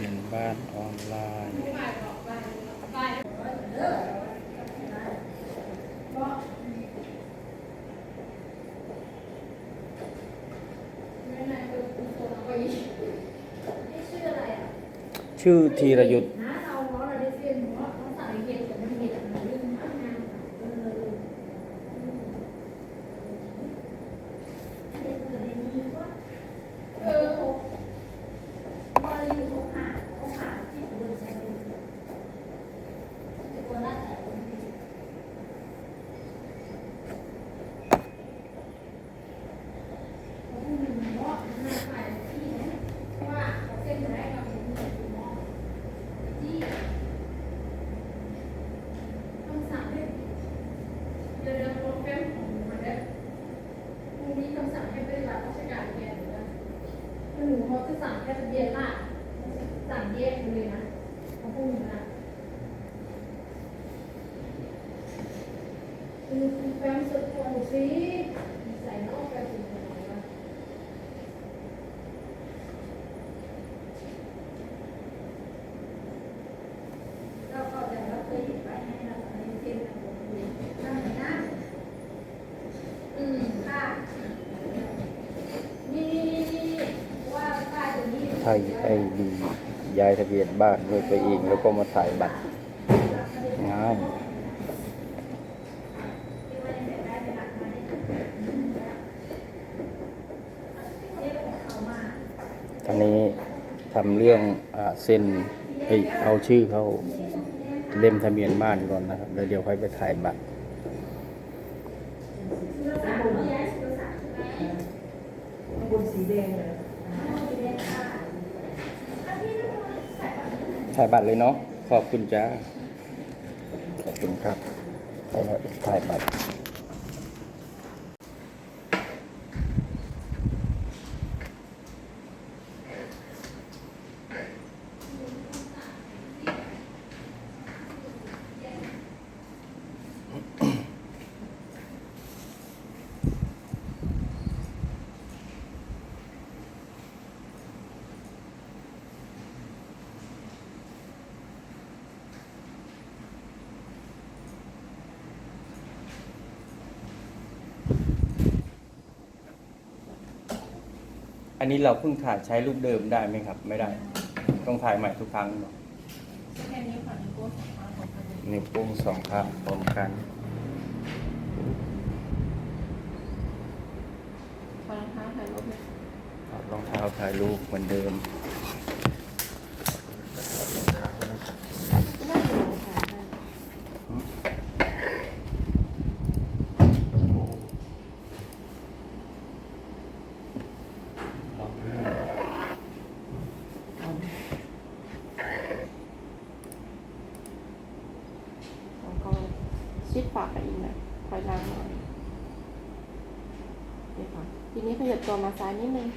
บียนบ้านออนไลน์ ชื่อธีรยุทธเราเพราะเราได้เส้นเพราะเขาใส่เห็ดแต่มันเห็ดมันลื่นมากนะเออเออว่าอยู่ตรงหาตรงหาที่บนใช้ตัวละแต่เขาพูดหนึ่งว่าหน้าขายที่นะว่าเขาเส้นแรกเราเป็นหนึ่งมอ ที่ต้องสั่งให้เดินโปรแกรมของมันได้พรุ่งนี้ต้องสั่งให้ปฏิบัติราชการแกหรือว่าหนูเขาจะสั่งแค่ทะเบียนราษฎร์สั่งแยกเลยนะเขาพูดนะคือแฟมสุดโต่งสิใส่นอกแฟมสุดโต่งวะ เราก็แต่เราเคยเห็นไว้ให้เราในเส้นทางบนเลยนั่นนะอืมค่ะนี่ว่าป้าย ตรงนี้ดีย้ายทะเบียนบ้านด้วยตัวเองแล้วก็มาถ่ายบัตรง่ายที่านี้ทำเรื่องอเซ็นเอ้ยเอาชื่อเขาเล่มทะเบียนบ้านก่อนนะครับ แล้วเดี๋ยวค่อยไปถ่ายบัตร เสื้อสาวเขาย้ายเสื้อสาวใช่ไหม บนสีแดงเลย เอาไปเรียนค่ะอันนี้เราใส่ก่อนนะ ถ่ายบัตรเลยเนาะขอบคุณจ้าขอบคุณครับไปแล้วถ่ายบัตร อันนี้เราเพิ่งถ่ายใช้รูปเดิมได้ไหมครับ ไม่ได้ ต้องถ่ายใหม่ทุกครั้งเนาะแค่นี้ค่ะนิ้วโป้งสองข้างของกันนิ้วโป้งสองข้างพร้อมกัน พอรองเท้าถ่ายรูปเลยถอดรองเท้าถ่ายรูปเหมือนเดิม น่าจะลองถ่ายได้ แล้วก็ ชิดปากไปอีกหนะถอยหลังหน่อยนี่ค่ะทีนี้ขยับตัวมาซ้ายนิดนึง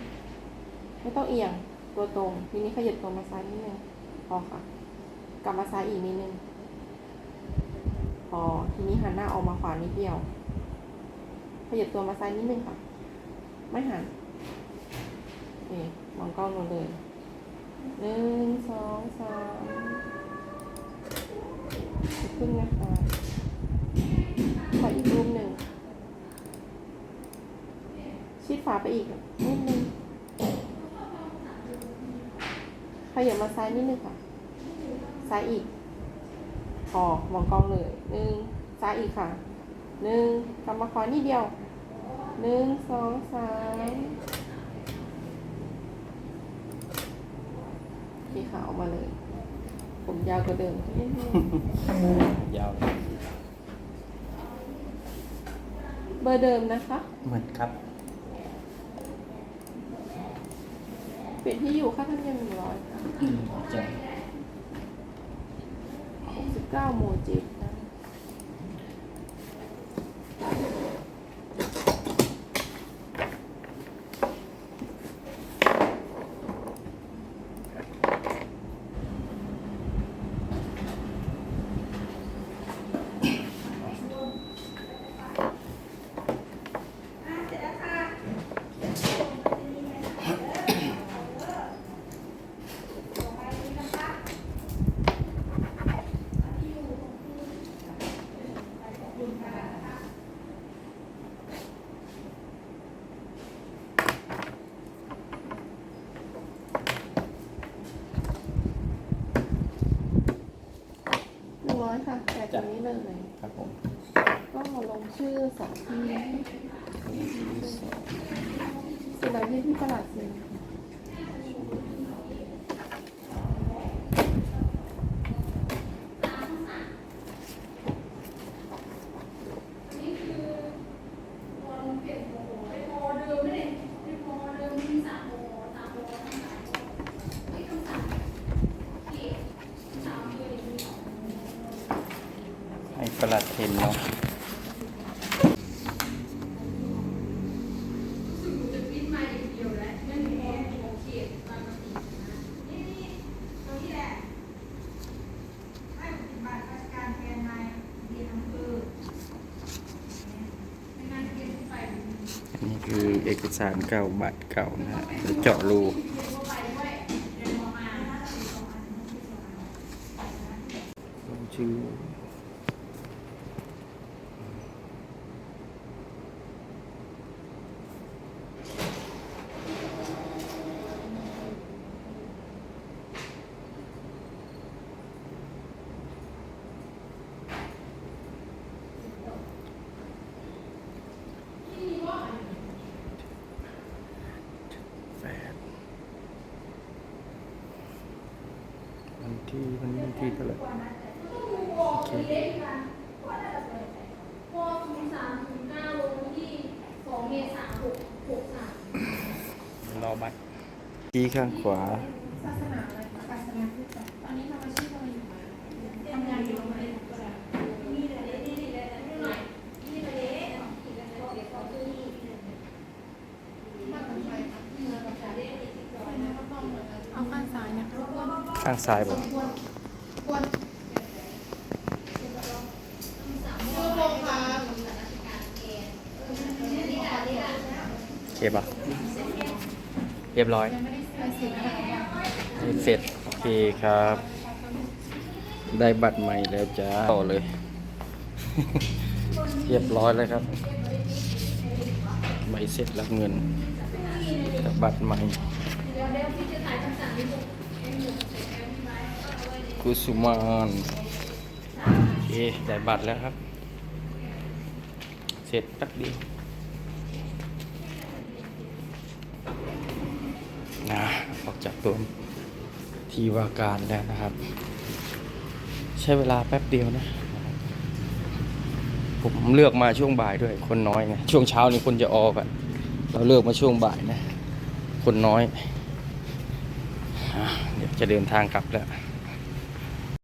ไม่ต้องเอียงตัวตรง ทีนี้ขยับตัวมาซ้ายนิดนึงพอค่ะ กลับมาซ้ายอีกนิดนึงพอทีนี้หันหน้าออกมาขวานิดเดียวขยับตัวมาซ้ายนิดนึงค่ะ ไม่หันนี่มองกล้องลงเลยหนึ่งสองสามขึ้นนะคะ ฝาไปอีกนิดนึงขยับมาซ้ายนิดนึงค่ะ ซ้ายอีก พอมองกล้องเลยหนึ่งซ้ายอีกค่ะหนึ่งกลับมาขวานิดเดียวหนึ่งสองสามโอเคค่ะออกมาเลย ผมยาวกว่าเดิมนิดนึงยาว เบอร์เดิมนะคะ เหมือนครับ เปลี่ยนที่อยู่ค่าธรรมเนียมหนึ่งร้อยค่ะอืมจะหกสิบเก้าหมู่เจ็ด ตรงนี้เลยครับผมก็ลงชื่อสองที่สิ่งไหนที่ที่ตลาดซื้อ นี่คือพอเปลี่ยนโมไม่พอเดิมไม่ได้ไม่พอเดิมมีสามโมสามโมทั้งหลายนี่คำสั่งที่สามเลย ให้ประหลัดเห็นเนาะ ซึ่งจะปิ้นมาอย่างเดียวแล้วไม่มีโอเคตามมาตีนะนี่นี่ตรงนี้แหละให้ปฏิบัติราชการแเรียนเนานเรียนไปอันนี้คือเอกสารเก่าบัตรเก่านะฮะเจาะรูชื่อ ที่วันนี้วันที่เท่าไหร่โอเคพอศูนย์สามศูนย์เก้าลงที่สองเมษาหกหกสามรอบัตรที่ข้างขวาศาสนาอะไรคะศาสนาพุทธตอนนี้ทำอาชีพอะไรอยู่คะทำงานอยู่โรงเรียนก็ได้ มีแต่เด็กนี่นี่เลยนี่หน่อยนี่แต่เด็กที่กันแล้วเด็กเขาคือ มากับใครคะมากับใครเอาข้างซ้ายนะคะควร ข้างซ้ายบอกควรควรชั่วโมงค่ะโอเคปะเรียบร้อยเสร็จ โอเคครับ ได้บัตรใหม่แล้วจ้าต่อเลย เรียบร้อยแล้วครับ ใบเสร็จรับเงิน บัตรใหม่ กุสุมานโอเคได้บัตรแล้วครับ เสร็จแป๊บเดียวนะออกจากตัวทีวาการแล้วนะครับ ใช้เวลาแป๊บเดียวนะ ผมเลือกมาช่วงบ่ายด้วย คนน้อยไงช่วงเช้านี่คนจะออกอะเราเลือกมาช่วงบ่ายนะ คนน้อย จะเดินทางกลับแล้ว